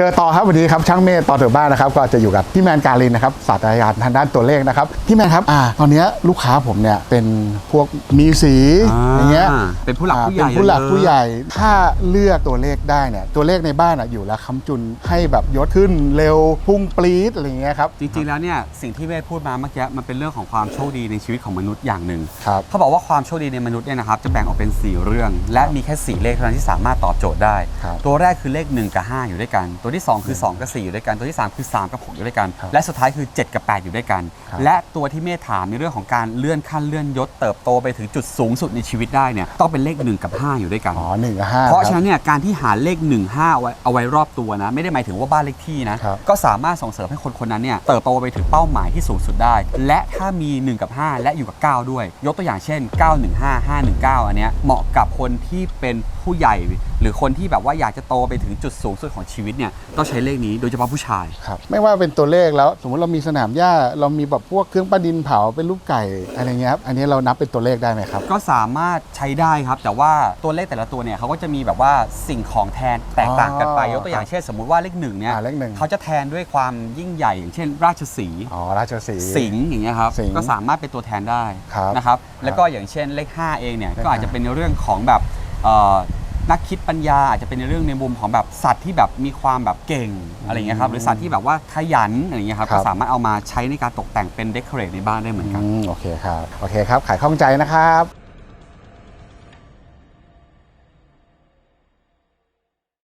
เจอต่อครับวันนี้ครับช่างเมธต่อเถอบ้านนะครับก็จะอยู่กับพี่แมนการินนะครับศาสตราจารย์ทางด้านตัวเลขนะครับพี่แมนครับอ่าตอนเนี้ยลูกค้าผมเนี่ยเป็นพวกมีสีอย่างเงี้ยเป็นผู้หลักผู้ใหญ่อ่าเป็นผู้หลักเยอะผู้ใหญ่ ถ้าเลือกตัวเลขได้เนี่ยตัวเลขในบ้านอะอยู่แล้วค้ำจุนให้แบบยศขึ้นเร็วพุ่งปรี๊ดอะไรอย่างเงี้ยครับจริงๆแล้วเนี่ยสิ่งที่เวทพูดมาเมื่อกี้มันเป็นเรื่องของความโชคดีในชีวิตของมนุษย์อย่างหนึ่งครับเขาบอกว่าความโชคดีในมนุษย์เนี่ยนะครับจะแบ่งออกเป็น 4 เรื่อง และมีแค่4เลขเท่านั้นที่สามารถตอบโจทย์ได้ครับตัวแรกคือเลข 1 กับ 5 อยู่ด้วยกันตัวที่ 2 คือ 2 กับ 4 อยู่ด้วยกัน ตัวที่ 3 คือ 3 กับ 6 อยู่ด้วยกัน ครับและสุดท้ายคือ 7 กับ 8 อยู่ด้วยกัน ครับ และตัวที่เมธถามในเรื่องของการเลื่อนขั้นเลื่อนยศเติบโตไปถึงจุดสูงสุดในชีวิตได้เนี่ยต้องเป็นเลข 1 กับ 5 อยู่ด้วยกัน อ๋อหนึ่งกับห้าเพราะฉะคนั้บนเนี่ยการที่หาเลข 1 5เอาไว้เอาไว้รอบตัวนะ ไม่ได้หมายถึงว่าบ้านเลขที่นะ ครับ ก็สามารถส่งเสริมให้คนคนนั้นเนี่ยเติบโตไปถึงเป้าหมายที่สูงสุดได้ และถ้ามี 1 กับ 5 และอยู่กับ 9 ด้วย ยกตัวอย่างเช่น 915 519 อันเนี้ยเหมาะกับคนที่เป็นผู้ใหญ่หรือคนที่แบบว่าอยากจะโตไปถึงจุดสูงสุดของชีวิตเนี่ยต้องใช้เลขนี้โดยเฉพาะผู้ชาย ครับไม่ว่าเป็นตัวเลขแล้ว สมมติเรามีสนามหญ้าเรามีแบบพวกเครื่องประดินเผาเป็นรูปไก่อะไรเงี้ยครับอันนี้เรานับเป็นตัวเลขได้ไหมครับ ก็สามารถใช้ได้ครับ แต่ว่าตัวเลขแต่ละตัวเนี่ยเขาก็จะมีแบบว่าสิ่งของแทนแตกต่างกันไปอ๋อยกตัวอย่างเช่น สมมุติว่าเลขหนึ่งเนี่ยอ่าเลขหนึ่ง เขาจะแทนด้วยความยิ่งใหญ่อย่างเช่น ราชสีห์ อ๋อราชสีห์ สิงห์อย่างเงี้ยครับสิงห์ก็สามารถเป็นตัวแทนได้ครับนะครับแล้วก็อย่างเช่นเลข 5 เองเนี่ยเลขก็อาจจะเป็นในเรื่องของแบบเอ่อ นักคิดปัญญาอาจจะเป็นในเรื่องในมุมของแบบสัตว์ที่แบบมีความแบบเก่งอะไรเงี้ยครับหรือสัตว์ที่แบบว่าขยันอะไรเงี้ยครับครับ ก็สามารถเอามาใช้ในการตกแต่งเป็นเดคอเรทในบ้านได้เหมือนกัน อืมโอเคครับ โอเคครับ ขายข้องใจนะครับ